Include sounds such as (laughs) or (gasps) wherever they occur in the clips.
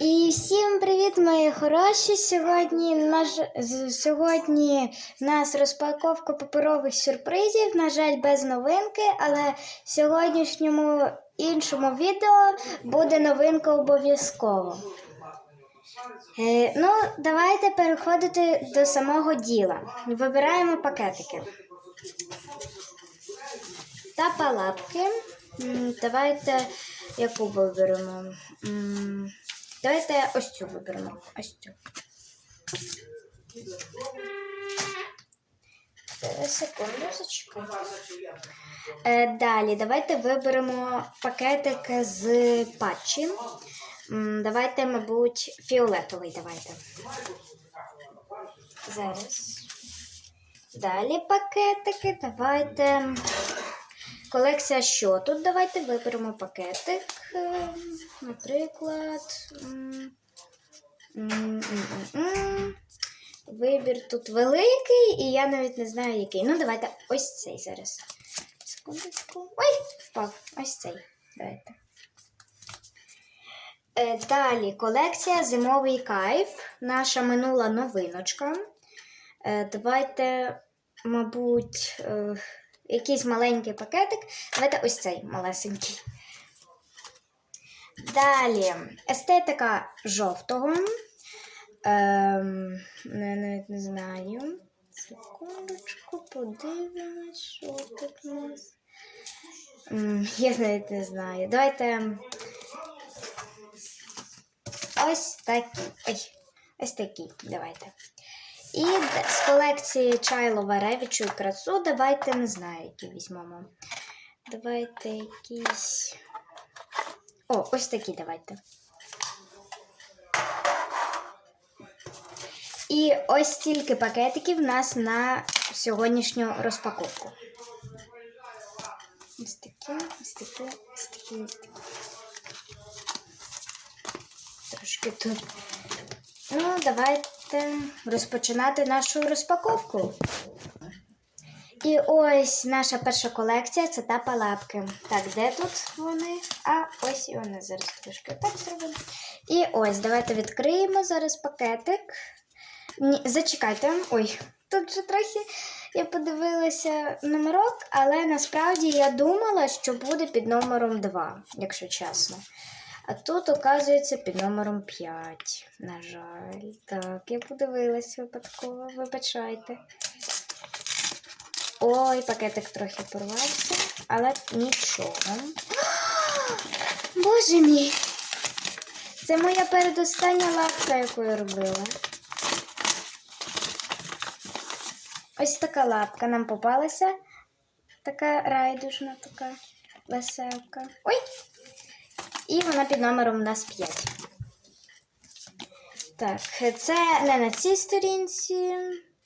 І всім привіт, мої хороші. Сьогодні наш сьогодні нас розпаковка паперових сюрпризів. На жаль, без новинки, але в сьогоднішньому іншому відео буде новинка обов'язково. Е, ну, давайте переходити до самого діла. Вибираємо пакетики. Та палапки. Давайте яку виберемо? Давайте ось цю виберемо. Ось цю. Зараз, секундочку. Е, далі, давайте виберемо пакетик з патчі. Давайте, мабуть, фіолетовий давайте. Зараз. Далі пакетики. Давайте. Колекція що? Тут давайте виберемо пакетик. е, Наприклад. Вибір тут великий, і я навіть не знаю який. Ну, давайте ось цей зараз. Секундочку. Ой, впав. Ось цей. Давайте. Е, Далі колекція Зимовий кайф. Наша минула новиночка. Е, Давайте, мабуть, е, якийсь маленький пакетик. Давайте ось цей малесенький. Далі естетика жовтого. Ем, навіть не знаю. Секундочку, подивимось, що тут у нас. Я навіть не знаю. Давайте. Ось такі. Ой, ось такі. Давайте. І з колекції Чайлова Ревічу і красу давайте не знаю, які візьмемо. Давайте якісь. О, ось такі давайте. І ось стільки пакетиків в нас на сьогоднішню розпаковку. Ось такі, ось такі, ось такі, ось такі. Тут. Ну, давайте розпочинати нашу розпаковку. І ось наша перша колекція це та палапки. Так, де тут вони? А ось і вони зараз трошки так зробимо. І ось, давайте відкриємо зараз пакетик. Ні, зачекайте. Ой, тут вже трохи я подивилася номерок, але насправді я думала, що буде під номером 2, якщо чесно. А тут, оказується, під номером 5. На жаль. Так, я подивилася випадково, вибачайте. Ой, пакетик трохи порвався, але нічого. (gasps) Боже мій! Це моя передостання лапка, яку я робила. Ось така лапка нам попалася. Така райдужна, така веселка. Ой! І вона під номером у нас 5. Так, це не на цій сторінці,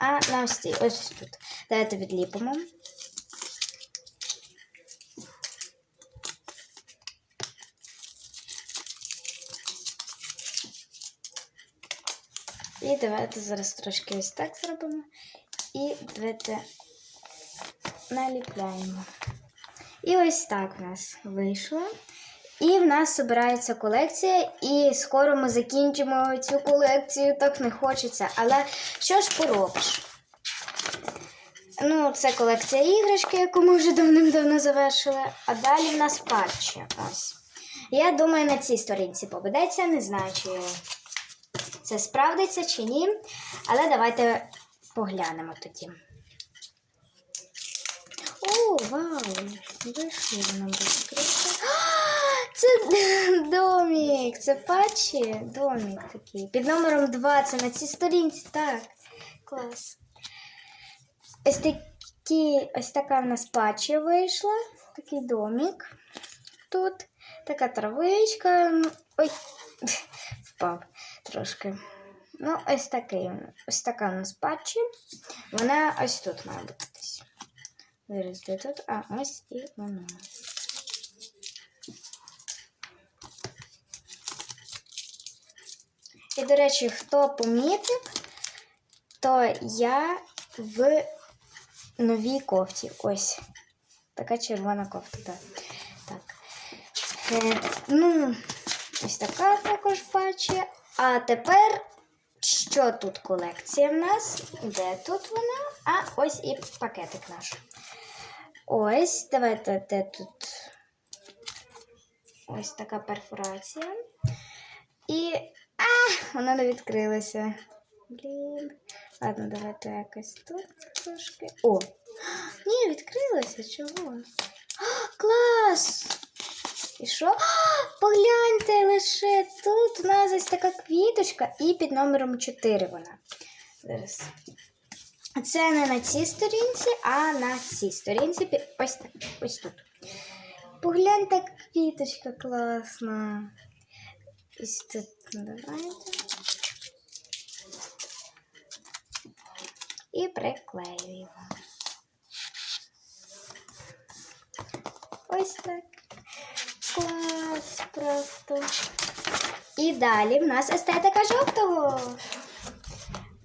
а на ось цій. Ось тут. Давайте відліпимо. І давайте зараз трошки ось так зробимо. І давайте наліпляємо. І ось так у нас вийшло. І в нас збирається колекція, і скоро ми закінчимо цю колекцію, так не хочеться. Але що ж поробиш? Ну, це колекція іграшки, яку ми вже давним-давно завершили. А далі в нас патчі. Ось. Я думаю, на цій сторінці поведеться. Не знаю, чи це справдиться чи ні. Але давайте поглянемо тоді. О, вау! Вийшло воно безкрито. Це (laughs) домік, це патчі. Домік такий. Під номером 2, це на цій сторінці. Так, клас. Ось такі, ось така в нас патчі вийшла. Такий домік. Тут така травичка. ну, Ой, (laughs) впав трошки. Ну, ось такий. Ось така у нас патчі. Вона ось тут має бути. Зараз де тут? А, ось і вона. І, до речі, хто помітив, то я в новій кофті. Ось. Така червона кофта. Так. так. Е, ну, ось така також патчі. А тепер що тут колекція в нас? Де тут вона? А ось і пакетик наш. Ось, давайте де тут. Ось така перфорація. І. А! Вона не відкрилася. Блін. Ладно, давайте якось тут трошки. О! Ні, відкрилася. Чого? А, клас! І що? Погляньте лише тут у нас ось така квіточка і під номером 4 вона. Зараз. Це не на цій сторінці, а на цій сторінці. Ось так. Ось тут. Погляньте, квіточка класна. Тут давайте. І приклеюємо. Ось так. Клас просто. І далі в нас естетика жовтого.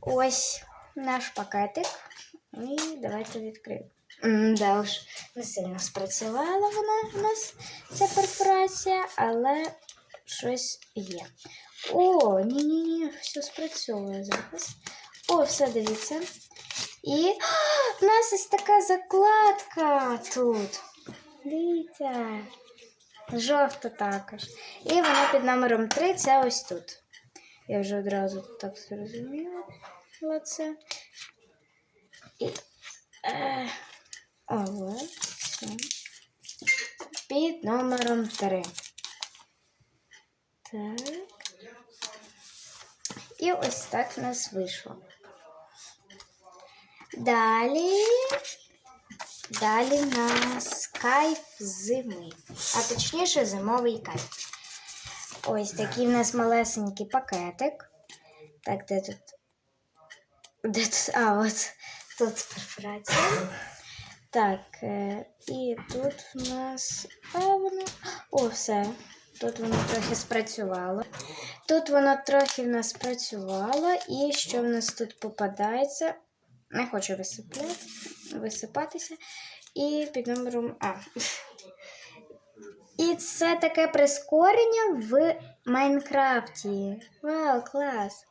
Ось наш пакетик. І давайте відкриємо. Да уж, не сильно спрацювала вона в нас, ця перфорація, але щось є. О, ні-ні-ні, все спрацьовує зараз. О, все дивіться. І (gasps) в нас ось така закладка тут. Дивіться. Жовта також. І вона під номером 3 це ось тут. Я вже одразу так зрозуміла це. І, е, а от все. Під номером 3. Так. І ось так в нас вийшло. Далі. Далі в нас кайф зими. А точніше зимовий кайф. Ось такий в нас малесенький пакетик. Так, де тут? Де тут? А, от тут перфорація. Так, е, і тут в нас. Воно. О, все. Тут воно трохи спрацювало. Тут воно трохи в нас спрацювало. І що в нас тут попадається? Не хочу висипатися. І під номером А. І це таке прискорення в Майнкрафті. Вау, клас!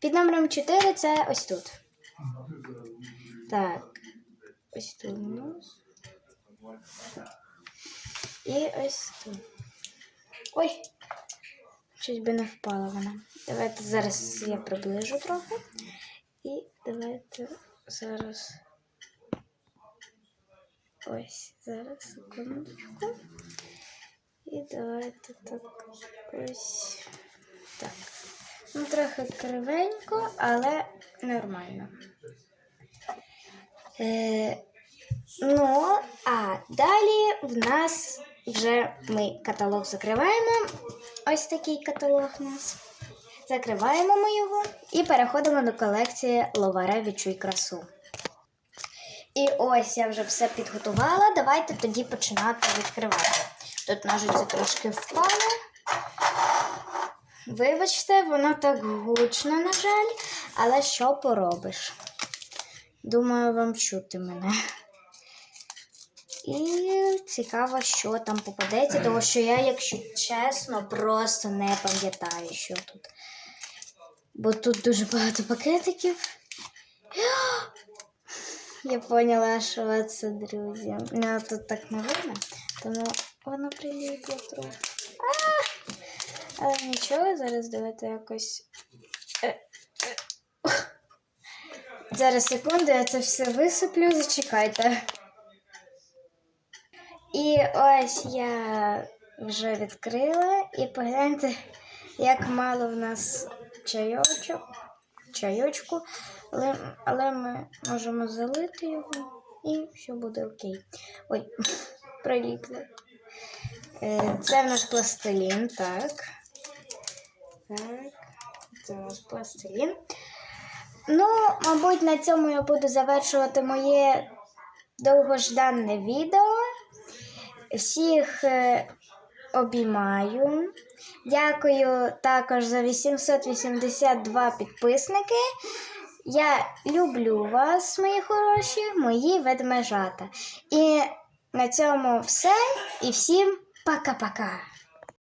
Під номером 4 це ось тут. Так. Ось тут у нас. І ось тут. Ой! Щось би не впала вона. Давайте зараз я приближу трохи. І давайте зараз. Ось, зараз секундочку. І давайте так ось так. Ну, трохи кривенько, але нормально. Е, ну, а далі в нас вже ми каталог закриваємо. Ось такий каталог у нас. Закриваємо ми його і переходимо до колекції Ловаре Відчуй красу. І ось я вже все підготувала. Давайте тоді починати відкривати. Тут ножиці трошки впали. Вибачте, воно так гучно, на жаль, але що поробиш? Думаю, вам чути мене. І цікаво, що там попадеться, тому що я, якщо чесно, просто не пам'ятаю, що тут. Бо тут дуже багато пакетиків. (gasps) Я поняла, що це, друзі. Ну, тут так не видно, тому воно приліпло трохи. Але нічого, зараз давайте якось. Е, е. Зараз секунду, я це все висиплю, зачекайте. І ось я вже відкрила, і погляньте, як мало в нас чайочок, чайочку, але, але ми можемо залити його і все буде окей. Ой, (laughs) приліпло. Е, Це в нас пластилін, так. Так, це у нас пластилін. Ну, мабуть, на цьому я буду завершувати моє довгожданне відео. Всіх е, обіймаю. Дякую також за 882 підписники. Я люблю вас, мої хороші, мої ведмежата. І на цьому все. І всім пока-пока.